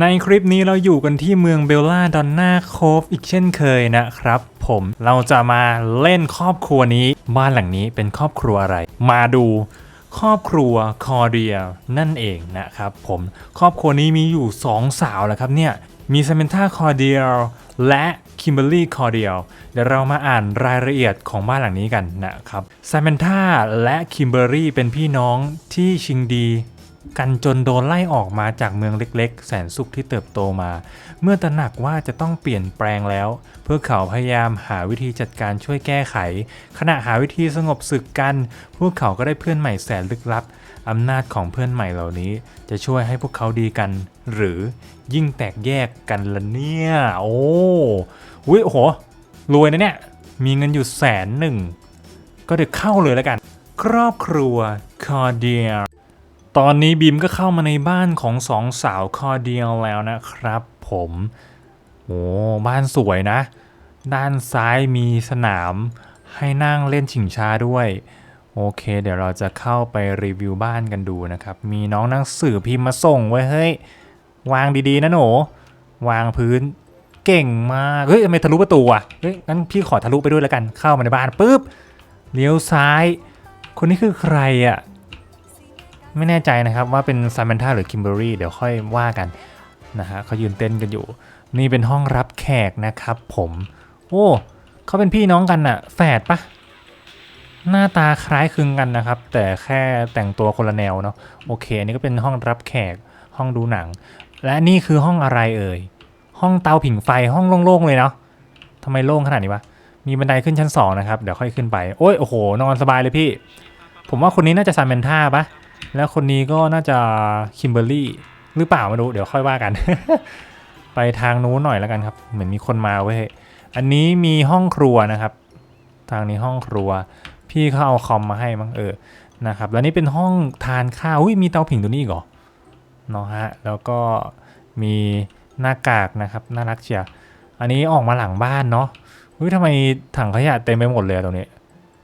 ในคลิปนี้เราอยู่กันที่เมืองเบลล่าดอนนาโคฟอีกเช่นเคยนะครับ ผมเราจะมาเล่นครอบครัวนี้ บ้านหลังนี้เป็นครอบครัวอะไร มาดูครอบครัวคอเดียนั่นเองนะครับผมครอบครัวนี้มีอยู่ 2 สาวแล้วครับเนี่ยมีซ a ม a น t าคอเดียและคิมเบอร์รี่คอเดียลเดี๋ยวเรามาอ่านรายละเอียดของบ้านหลังนี้กันนะครับซ a ม a น t าและคิมเบอร์รี่เป็นพี่น้องที่ชิงดี กันจนโดนไล่ออกมาจากเมืองเล็กๆ แสนสุขที่เติบโตมา เมื่อตระหนักว่าจะต้องเปลี่ยนแปลงแล้ว เพื่อเขาพยายามหาวิธีจัดการช่วยแก้ไข ขณะหาวิธีสงบศึกกัน พวกเขาก็ได้เพื่อนใหม่แสนลึกลับอำนาจของเพื่อนใหม่เหล่านี้ จะช่วยให้พวกเขาดีกัน หรือยิ่งแตกแยกกันละเนี่ยโอ้ยโอ้โหรวยนะเนี่ยมีเงินอยู่แสนหนึ่งก็เดี๋ยวเข้าเลยแล้วกัน ครอบครัวคอเดีย ตอนนี้บีมก็เข้ามาในบ้านของสองสาวคอเดียลแล้วนะครับผมโอ้บ้านสวยนะ ด้านซ้ายมีสนามให้นั่งเล่นชิงช้าด้วย โอเค เดี๋ยวเราจะเข้าไปรีวิวบ้านกันดูนะครับ มีน้องหนังสือพิมพ์มาส่งไว้เฮ้ย วางดีๆนะหนู วางพื้นเก่งมาก เฮ้ยทำไมทะลุประตูอะ เฮ้ยงั้นพี่ขอทะลุไปด้วยแล้วกัน เข้ามาในบ้านปุ๊บ เลี้ยวซ้าย คนนี้คือใครอะ ไม่แน่ใจนะครับว่าเป็นซาม a น t าหรือคิมเบอรี่เดี๋ยวค่อยว่ากันนะฮะเขายืนเต้นกันอยู่ นี่เป็นห้องรับแขกนะครับผม โอ้เขาเป็นพี่น้องกันอะแฝดปะหน้าตาคล้ายคลึงกันนะครับ แต่แค่แต่งตัวคนละแนวเนาะโอเค อันนี่ก็เป็นห้องรับแขกห้องดูหนัง และนี่คือห้องอะไรเอ่ยห้องเตาผิงไฟห้องโล่งๆเลยเนาะทำไมโล่งขนาดนี้วะมีบันไดขึ้นชั้นสองนะครับเดี๋ยวค่อยขึ้นไปโอ้ยโอ้โหนอนสบายเลยพี่ ผมว่าคนนี้น่าจะซามเมนท่าปะ แล้วคนนี้ก็น่าจะคิมเบอร์รี่หรือเปล่าไม่รู้เดี๋ยวค่อยว่ากัน ไปทางนู้นหน่อยแล้วกันครับ เหมือนมีคนมาเว้ยอันนี้มีห้องครัวนะครับ ทางนี้ห้องครัว พี่เขาเอาคอมมาให้มั้งเออนะครับ แล้วนี่เป็นห้องทานข้าวอุ้ยมีเตาผิงตัวนี้อีกเหรอเนาะฮะแล้วก็มีหน้ากากนะครับน่ารักเชียวอันนี้ออกมาหลังบ้านเนาะอุ้ยทำไมถังขยะเต็มไปหมดเลยตรงนี้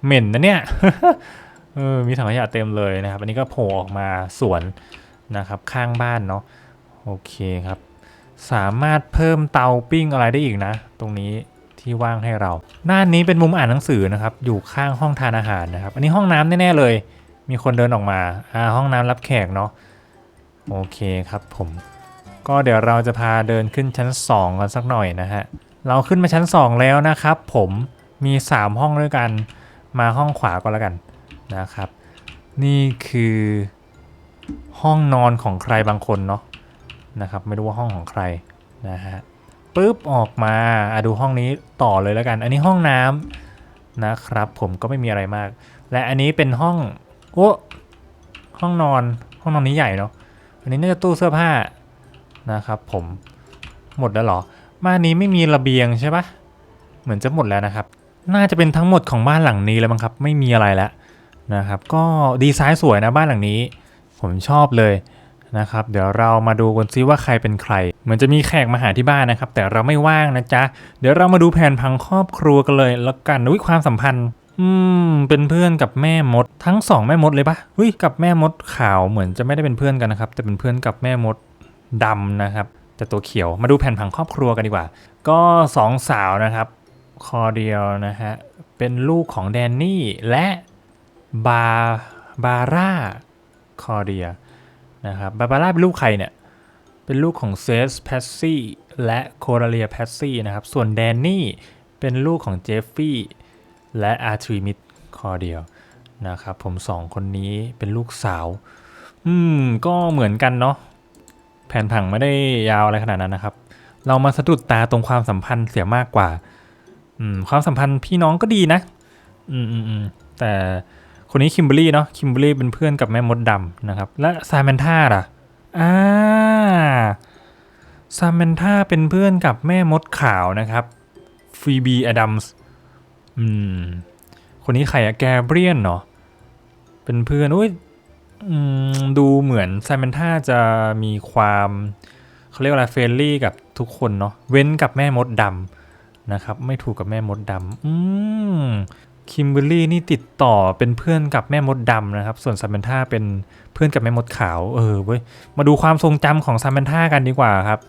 เหม็นนะเนี่ย เออมีถังขยะเต็มเลยนะครับ อันนี้ก็โผล่ออกมาสวนนะครับข้างบ้านเนาะโอเคครับ สามารถเพิ่มเตาปิ้งอะไรได้อีกนะ ตรงนี้ที่ว่างให้เราด้านี้เป็นมุมอ่านหนังสือนะครับ อยู่ข้างห้องทานอาหารนะครับ อันนี้ห้องน้ำแน่ๆเลย มีคนเดินออกมาอ่าห้องน้ำรับแขกเนาะโอเคครับผม ก็เดี๋ยวเราจะพาเดินขึ้นชั้น 2 กันสักหน่อยนะฮะเราขึ้นมาชั้น 2 แล้วนะครับ ผมมี 3 ห้องด้วยกันมาห้องขวาก็แล้วกัน นะครับ นี่คือห้องนอนของใครบางคนเนาะนะครับ ไม่รู้ว่าห้องของใครนะฮะปุ๊บออกมาอะดูห้องนี้ต่อเลยแล้วกัน อันนี้ห้องน้ำนะครับ ผมก็ไม่มีอะไรมาก และอันนี้เป็นห้องโอ้ห้องนอนห้องนอนนี้ใหญ่เนาะอันนี้น่าจะตู้เสื้อผ้านะครับ ผมหมดแล้วเหรอบ้านนี้ไม่มีระเบียงใช่ปะเหมือนจะหมดแล้วนะครับ น่าจะเป็นทั้งหมดของบ้านหลังนี้แล้วมั้งครับ ไม่มีอะไรแล้ว นะครับ ก็ดีไซน์สวยนะบ้านหลังนี้ ผมชอบเลยนะครับ เดี๋ยวเรามาดูกันซิว่าใครเป็นใคร เหมือนจะมีแขกมาหาที่บ้านนะครับ แต่เราไม่ว่างนะจ๊ะ เดี๋ยวเรามาดูแผนพังครอบครัวกันเลยแล้วกันวิความสัมพันธ์ อืม เป็นเพื่อนกับแม่มด ทั้งสองแม่มดเลยปะอุ้ยกับแม่มดขาวเหมือนจะไม่ได้เป็นเพื่อนกันนะครับ แต่เป็นเพื่อนกับแม่มดดำนะครับ แต่ตัวเขียวมาดูแผนผังครอบครัวกันดีกว่า ก็สองสาวนะครับ คอเดียวนะฮะเป็นลูกของแดนนี่และ บาบาร่าคอเดียนะครับบาบาร่าเป็นลูกใครเนี่ย เป็นลูกของเซสแพสซี่และโคราเลียแพสซี่นะครับ ส่วนแดนนี่เป็นลูกของเจฟฟี่และอาร์ทรีมิดคอเดียนะครับ ผมสองคนนี้เป็นลูกสาว อืม ก็เหมือนกันเนาะแผนผังไม่ได้ยาวอะไรขนาดนั้นนะครับ เรามาสะดุดตาตรงความสัมพันธ์เสียมากกว่า อืม ความสัมพันธ์พี่น้องก็ดีนะ อืมอืมอืมแต่ คนนี้คิมเบอรี่เนาะคิมเบอรี่เป็นเพื่อนกับแม่มดดำนะครับ และซามนท่าล่ะอ่าซามนท่าเป็นเพื่อนกับแม่มดขาวนะครับฟีบีอดัมส์อืมคนนี้ใครอะแกเบรียนเนาะเป็นเพื่อนอุ้ยดูเหมือนซามนท่าจะมีความเขาเรียกว่าอะไรเฟรนลี่กับทุกคนเนาะเว้นกับแม่มดดำนะครับ ไม่ถูกกับแม่มดดำอืม คิมเบอรี่นี่ติดต่อเป็นเพื่อนกับแม่มดดำนะครับ ส่วนซามเมนท่าเป็นเพื่อนกับแม่มดขาว เออเว้ย มาดูความทรงจำของซามเมนท่ากันดีกว่าครับ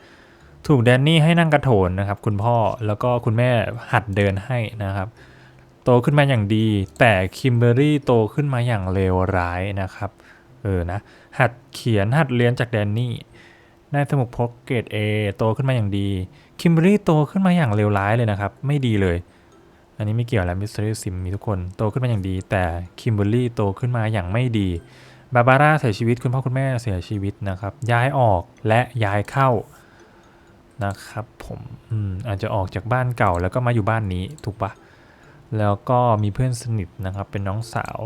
ถูกแดนนี่ให้นั่งกระโถนนะครับ คุณพ่อ แล้วก็คุณแม่หัดเดินให้นะครับ โตขึ้นมาอย่างดี แต่คิมเบอรี่โตขึ้นมาอย่างเลวร้ายนะครับ เออนะ หัดเขียนหัดเรียนจากแดนนี่ได้สมุดพกเกรด A โตขึ้นมาอย่างดี คิมเบอรี่โตขึ้นมาอย่างเลวร้ายเลยนะครับ ไม่ดีเลย อันนี้ไม่เกี่ยวแล้วมิส t ต r y ซิมมีทุกคนโตขึ้นมาอย่างดี แต่คิมเบอรรี่โตขึ้นมาอย่างไม่ดีบาบาร่าเสียชีวิตคุณพ่อคุณแม่เสียชีวิตนะครับ ย้ายออกและย้ายเข้านะครับผมอืมอาจจะออกจากบ้านเก่าแล้วก็มาอยู่บ้านนี้ถูกปะแล้วก็มีเพื่อนสนิทนะครับเป็นน้องสาว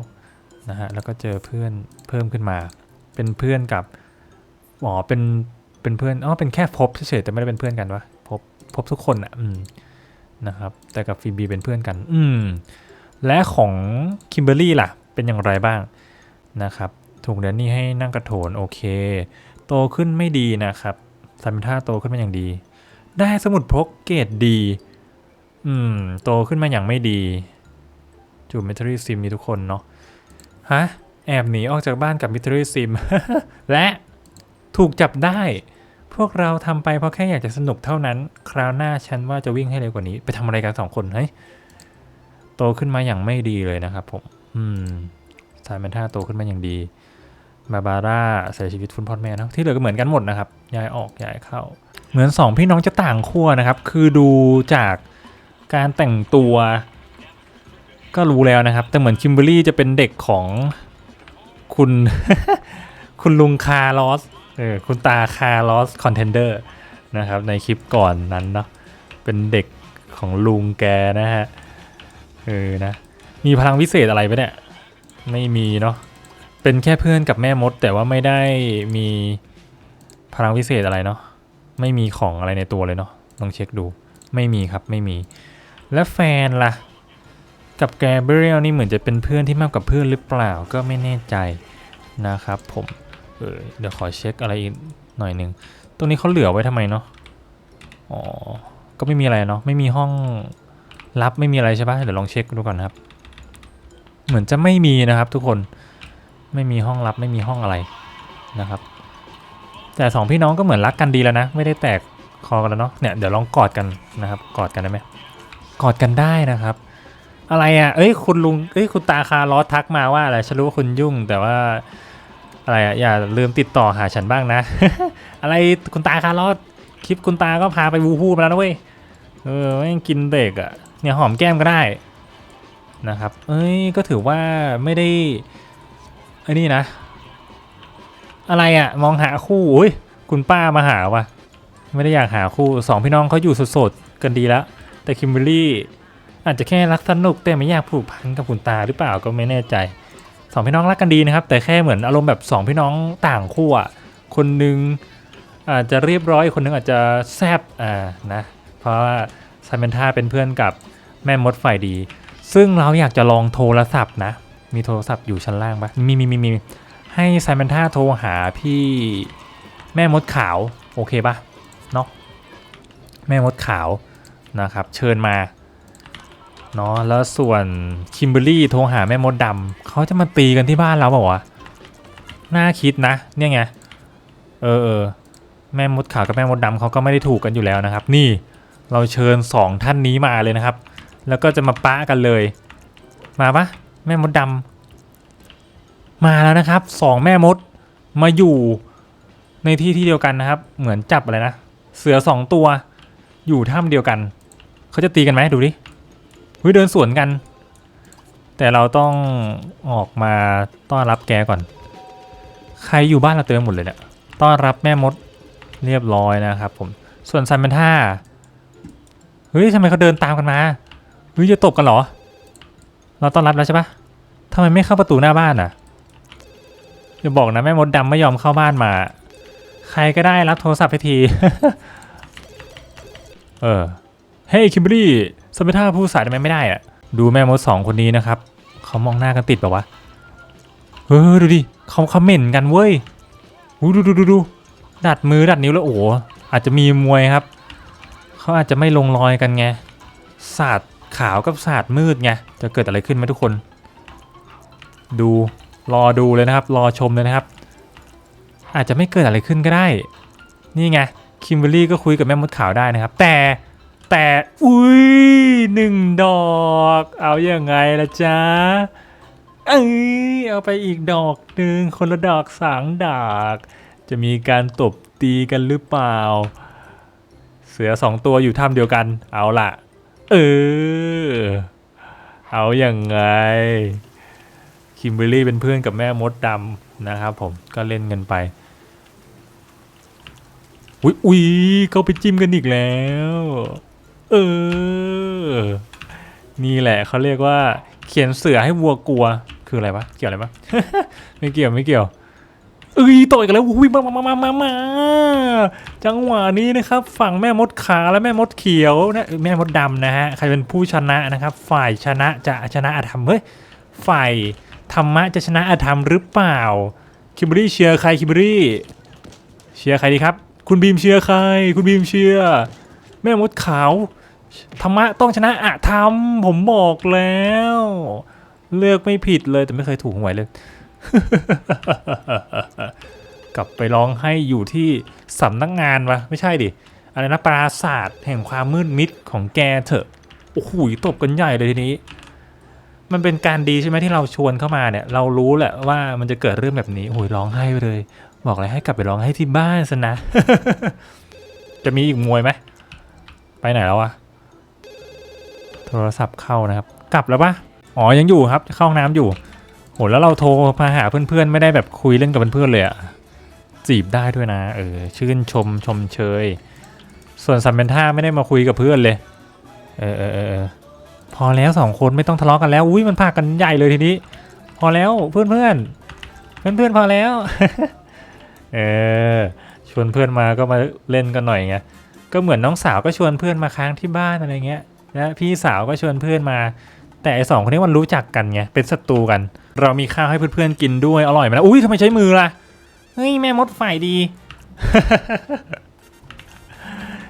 นะฮะแล้วก็เจอเพื่อนเพิ่มขึ้นมา เป็นเพื่อนกับอ๋อเป็นเป็นเพื่อนอ๋อเป็นแค่พบเฉยๆแต่ไม่ได้เป็นเพื่อนกันวะพบพบทุกคนอะอืม นะครับ แต่กับฟีบีเป็นเพื่อนกัน อืม และของคิมเบอร์รี่ล่ะ เป็นอย่างไรบ้างนะครับ ถูกแดนนี่ให้นั่งกระโถนโอเค โตขึ้นไม่ดีนะครับซัมท่าโตขึ้นมาอย่างดี ได้สมุดพกเกรดดี อืม โตขึ้นมาอย่างไม่ดีจูมิทรีซิมมีทุกคนเนาะ ฮะ แอบหนีออกจากบ้านกับมิทรีซิม และถูกจับได้ พวกเราทำไปเพราะแค่อยากจะสนุกเท่านั้น คราวหน้าฉันว่าจะวิ่งให้เร็วกว่านี้ ไปทำอะไรกันสองคนเฮ้ยโตขึ้นมาอย่างไม่ดีเลยนะครับผม อืมสายเมนท่าโตขึ้นมาอย่างดีบาบาร่าเสียชีวิตฟุนพ่อแม่นะที่เหลือก็เหมือนกันหมดนะครับย้ายออกย้ายเข้า เหมือนสองพี่น้องจะต่างขั้วนะครับ คือดูจากการแต่งตัว ก็รู้แล้วนะครับ แต่เหมือนคิมเบอรี่จะเป็นเด็กของคุณ คุณลุงคาร์ลอส เออคุณตาคาร์ลอสคอนเทนเดอร์นะครับในคลิปก่อนนั้นเนาะเป็นเด็กของลุงแกนะฮะเออนะมีพลังวิเศษอะไรไปเนี่ย ไม่มีเนาะเป็นแค่เพื่อนกับแม่มด แต่ว่าไม่ได้มีพลังวิเศษอะไรเนาะไม่มีของอะไรในตัวเลยเนาะลองเช็คดูไม่มีครับไม่มี และแฟนล่ะ กับแกเบรียลนี่เหมือนจะเป็นเพื่อนที่มากกว่าเพื่อนหรือเปล่าก็ไม่แน่ใจนะครับผม เออเดี๋ยวขอเช็คอะไรอีกหน่อยหนึ่งตรงนี้เขาเหลือไว้ทำไมเนาะอ๋อก็ไม่มีอะไรเนาะไม่มีห้องลับไม่มีอะไรใช่ปะเดี๋ยวลองเช็คดูก่อนนะครับ เหมือนจะไม่มีนะครับทุกคนไม่มีห้องลับไม่มีห้องอะไรนะครับ แต่สองพี่น้องก็เหมือนรักกันดีแล้วนะ ไม่ได้แตกคอกันแล้วเนาะเนี่ยเดี๋ยวลองกอดกันนะครับ กอดกันได้ไหมกอดกันได้นะครับ อะไรอะเอ้ยคุณลุงเอ้ยคุณตาคาร์ลอสทักมาว่าอะไรฉันรู้ว่าคุณยุ่งแต่ว่า อะไรอะอย่าลืมติดต่อหาฉันบ้างนะ อะไรคุณตาคาร์ลอสคลิปคุณตาก็พาไปวูฮูมาแล้วนะเว้ยเออไม่งกินเด็กอะเนี่ยหอมแก้มก็ได้นะครับ เอ้ยก็ถือว่าไม่ได้ไอ้นี่นะ อะไรอะมองหาคู่อุ้ยคุณป้ามาหาวะไม่ได้อยากหาคู่สองพี่น้องเขาอยู่สดๆกันดีแล้ว แต่คิมเบอรรี่อาจจะแค่รักสนุกแต่ไม่อยากผูกพันกับคุณตาหรือเปล่าก็ไม่แน่ใจ สองพี่น้องรักกันดีนะครับ แต่แค่เหมือนอารมณ์แบบสองพี่น้องต่างขั้วคนนึงอาจจะเรียบร้อยคนนึงอาจจะแซบอ่านะเพราะว่าไซเมนท่าเป็นเพื่อนกับแม่มดฝ่ายดี ซึ่งเราอยากจะลองโทรศัพท์นะ มีโทรศัพท์อยู่ชั้นล่างปะมีมีมีมีให้ไซเมนท่าโทรหาพี่แม่มดขาว โอเคปะเนาะแม่มดขาวนะครับ เชิญมา เนาะแล้วส่วนคิมเบอรี่โทรหาแม่มดดำเขาจะมาตีกันที่บ้านเราเปล่าวะน่าคิดนะ เนี่ยไงเออเออแม่มดขาวกับแม่มดดำเขาก็ไม่ได้ถูกกันอยู่แล้วนะครับ นี่เราเชิญสองท่านนี้มาเลยนะครับ แล้วก็จะมาปะกันเลย มาปะแม่มดดำมาแล้วนะครับสองแม่มดมาอยู่ในที่ที่เดียวกันนะครับ เหมือนจับอะไรนะเสือสองตัวอยู่ถ้ำเดียวกันเขาจะตีกันไหมดูดิ เฮ้ยเดินสวนกัน แต่เราต้องออกมาต้อนรับแกก่อน ใครอยู่บ้านเราเต็มหมดเลยเนี่ยต้อนรับแม่มดเรียบร้อยนะครับผมส่วนซันเปนท่าเฮ้ยทำไมเขาเดินตามกันมาเฮ้ยจะตบกันเหรอ เราต้อนรับแล้วใช่ปะทำไมไม่เข้าประตูหน้าบ้านอะอย่าบอกนะแม่มดดำไม่ยอมเข้าบ้านมา ใครก็ได้รับโทรศัพท์ให้ที เออ เฮ้ยคิมเบอรี่ สมัยท่าผู้สายทำไมไม่ได้อะดูแม่มดสองคนนี้นะครับเขามองหน้ากันติดแบบวะเออดูดิเขาคอมเมนต์กันเว้ยดูดูดูดูดัดมือดัดนิ้วแล้วโอ้อาจจะมีมวยครับเขาอาจจะไม่ลงรอยกันไงศาสตร์ขาวกับศาสตร์มืดไงจะเกิดอะไรขึ้นไหมทุกคน ดูรอดูเลยนะครับ รอชมเลยนะครับ อาจจะไม่เกิดอะไรขึ้นก็ได้ นี่ไงคิมเบอรรี่ก็คุยกับแม่มดขาวได้นะครับ แต่ แต่อุ้ยหนึ่งดอก เอาอย่างไงล่ะจ๊ะเอ้ยเอาไปอีกดอกหนึ่งคนละดอกสางดากจะมีการตบตีกันหรือเปล่า เสือสองตัวอยู่ถ้ำเดียวกัน เอาล่ะ เออ เอาอย่างไง คิมเบอรี่เป็นเพื่อนกับแม่มดดำนะครับผมก็เล่นกันไปอุ๊ยอุ๊ยเขาไปจิ้มกันอีกแล้ว เออ นี่แหละเขาเรียกว่า เขียนเสือให้วัวกลัว คืออะไรวะ เกี่ยวอะไรปะไม่เกี่ยวไม่เกี่ยวเอ้ยต่อยกันแล้วอุ้ยมามามามามาจังหวะนี้นะครับ ฝั่งแม่มดขาวและแม่มดเขียวนะแม่มดดำนะฮะ ใครเป็นผู้ชนะนะครับ ฝ่ายชนะจะชนะอธรรม เฮ้ย ฝ่ายธรรมะจะชนะอธรรมหรือเปล่า คิมบรี่เชียร์ใครคิมบรี่ เชียร์ใครดีครับ คุณบีมเชียร์ใคร คุณบีมเชียร์ แม่มดขาวธรรมะต้องชนะอะธรรมผมบอกแล้ว เลือกไม่ผิดเลยแต่ไม่เคยถูกหวยเลย กลับไปร้องให้อยู่ที่สำนักงานวะไม่ใช่ดิอะไรนะปราศาสตร์แห่งความมืดมิดของแกเถอะโอ้โหตบกันใหญ่เลยทีนี้ มันเป็นการดีใช่ไหมที่เราชวนเข้ามาเนี่ย เรารู้แหละว่ามันจะเกิดเรื่องแบบนี้โอ้ยร้องไห้ไปเลย บอกเลยให้กลับไปร้องให้ที่บ้านซะนะ จะมีอีกมวยไหม ไปไหนแล้ววะโทรศัพท์เข้านะครับ กลับแล้วปะอ๋อยังอยู่ครับเข้าห้องน้ำอยู่โหแล้วเราโทรมาหาเพื่อนๆ ไม่ได้แบบคุยเล่นกับเพื่อนๆเลยอะจีบได้ด้วยนะเออชื่นชมชมเชย ส่วนซัมเบนท่าไม่ได้มาคุยกับเพื่อนเลย เออเออเออพอแล้วสองคนไม่ต้องทะเลาะกันแล้วอุ้ยมันพากันใหญ่เลยทีนี้ พอแล้วเพื่อนเพื่อนเพื่อนเพื่อนพอแล้ว เออชวนเพื่อนมาก็มาเล่นกันหน่อยไง ก็เหมือนน้องสาวก็ชวนเพื่อนมาค้างที่บ้านอะไรเงี้ยนะพี่สาวก็ชวนเพื่อนมา แต่ไอสองคนนี้มันรู้จักกันไงเป็นศัตรูกัน เรามีข้าวให้เพื่อนๆกินด้วยอร่อยไหมล่ะอุ้ยทำไมใช้มือล่ะเฮ้ยแม่มดฝ่ายดี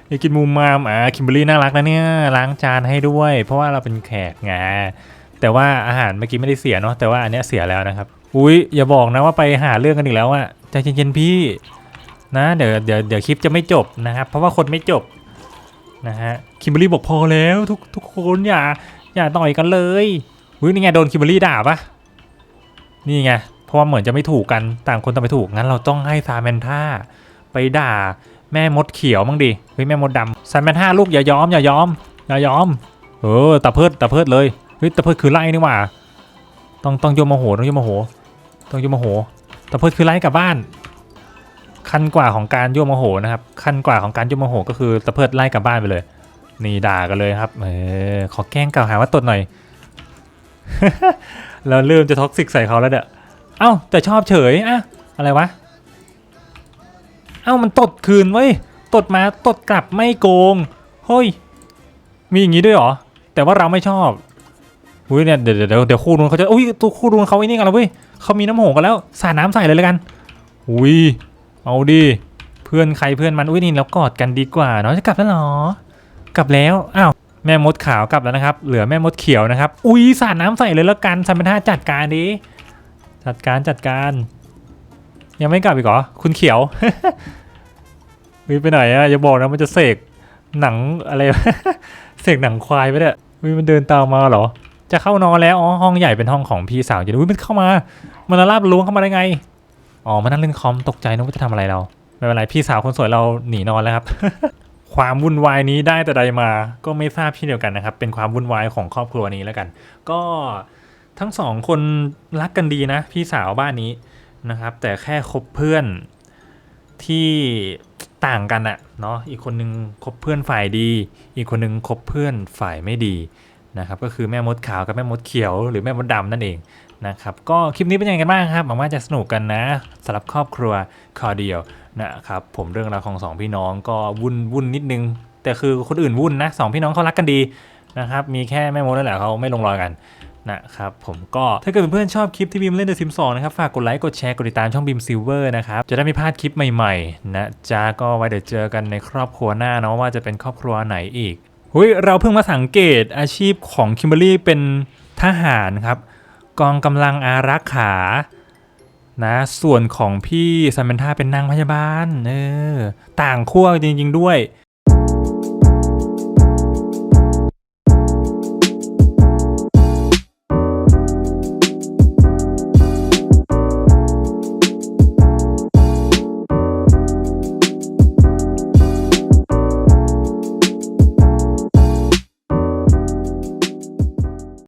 อยากกินมูมามอะคิมเบอรี่น่ารักนะเนี่ยล้างจานให้ด้วย เพราะว่าเราเป็นแขกไงแต่ว่าอาหารเมื่อกี้ไม่ได้เสียเนาะแต่ว่าอันเนี้ยเสียแล้วนะครับ อุ้ยอย่าบอกนะว่าไปหาเรื่องกันอีกแล้วอะใจเย็นๆพี่ นะเดี๋ยวเดี๋ยวเดี๋ยวคลิปจะไม่จบนะครับ เพราะว่าคนไม่จบนะฮะคิมเบอรี่บอกพอแล้วทุกทุกคนอย่าอย่าต่อยกันเลยอุ้ยนี่ไงโดนคิมเบอรรี่ด่าปะนี่ไงเพราะว่าเหมือนจะไม่ถูกกันต่างคนต่างไปถูกงั้นเราต้องให้ซาแมนท่าไปด่าแม่มดเขียวมั้งดิเฮ้ยแม่มดดำซาแมนท่าลูกอย่ายอมอย่ายอมอย่ายอมเออตะเพิดตะเพิดเลยเฮ้ยตะเพิดคือไล่นี่หว่า ต้องต้องโยมโมโหต้องโยมโมโหต้องโยมโมโหตะเพิดคือไล่กลับบ้าน ขั้นกว่าของการยั่วโมโหนะครับขั้นกว่าของการยั่วโมโห ก็คือตะเพิดไล่กลับบ้านไปเลย นี่ด่ากันเลยครับเออขอแกล้งกล่าวหาว่าตดหน่อยแล้วเริ่มจะท็อกซิกใส่เขาแล้วเด้อเอ้าแต่ชอบเฉยอะอะไรวะเอ้ามันตดคืนเว้ยตดมาตดกลับไม่โกงเฮ้ยมีอย่างนี้ด้วยเหรอแต่ว่าเราไม่ชอบอุ้ยเนี่ยเดี๋ยวเดี๋ยวเดี๋ยวคู่นู้นเขาจะอุ้ยตัวคู่นู้นเขาไอ้นี่กันแล้วเว้ยเขามีน้ำโหงกันแล้วสาดน้ำใส่เลยแล้วกันอุ้ย เอาดิเพื่อนใครเพื่อนมันอุ้ยนี่เรากอดกันดีกว่าเนาะจะกลับแล้วหรอกลับแล้วอ้าวแม่มดขาวกลับแล้วนะครับ เหลือแม่มดเขียวนะครับ อุ้ยสาดน้ำใส่เลยแล้วกันซัมเปนท่าจัดการดิจัดการจัดการ ยังไม่กลับอีกเหรอคุณเขียววิไปไหนอะอย่าบอกนะมันจะเสกหนังอะไรเสกหนังควายไปเนี่ยวิมันเดินตามมาเหรอ จะเข้านอนแล้วอ๋อห้องใหญ่เป็นห้องของพี่สาวอยู่วิมันเข้ามา มันลาบล้วงเข้ามาได้ไง อ๋อมานั่งเล่นคอมตกใจนึกว่าจะทำอะไรเรา ไม่เป็นไรพี่สาวคนสวยเราหนีนอนแล้วครับ ความวุ่นวายนี้ได้แต่ใดมา ก็ไม่ทราบเช่นเดียวกันนะครับ เป็นความวุ่นวายของครอบครัวนี้แล้วกัน ก็ทั้งสองคนรักกันดีนะ พี่สาวบ้านนี้นะครับ แต่แค่คบเพื่อนที่ต่างกันอะเนาะอีกคนนึงคบเพื่อนฝ่ายดี อีกคนนึงคบเพื่อนฝ่ายไม่ดีนะครับก็คือแม่มดขาวกับแม่มดเขียวหรือแม่มดดำนั่นเอง นะครับก็คลิปนี้เป็นยังไงกันบ้างครับหวังว่าจะสนุกกันนะสำหรับครอบครัวคอเดียวนะครับผมเรื่องราวของสองพี่น้องก็วุ่นวุ่นนิดนึง แต่คือคนอื่นวุ่นนะสองพี่น้องเขารักกันดีนะครับมีแค่แม่มดนั่นแหละเขาไม่ลงรอยกันนะครับผมก็ถ้าเกิดเพื่อนๆชอบคลิปที่บีมเล่นเดอะซิมสองนะครับ ฝากกดไลค์กดแชร์กดติดตามช่องบีมซิลเวอร์นะครับ จะได้ไม่พลาดคลิปใหม่ๆ นะจ้าก็ไว้เดี๋ยวเจอกันในครอบครัวหน้าเนาะว่าจะเป็นครอบครัวไหนอีกเฮ้ยเราเพิ่งมาสังเกตอาชีพของคิมเบอรี่เป็นทหารครับ กองกำลังอารักขานะส่วนของพี่ซัมเบนธาเป็นนางพยาบาลเออต่างขั้วจริง ๆ ด้วย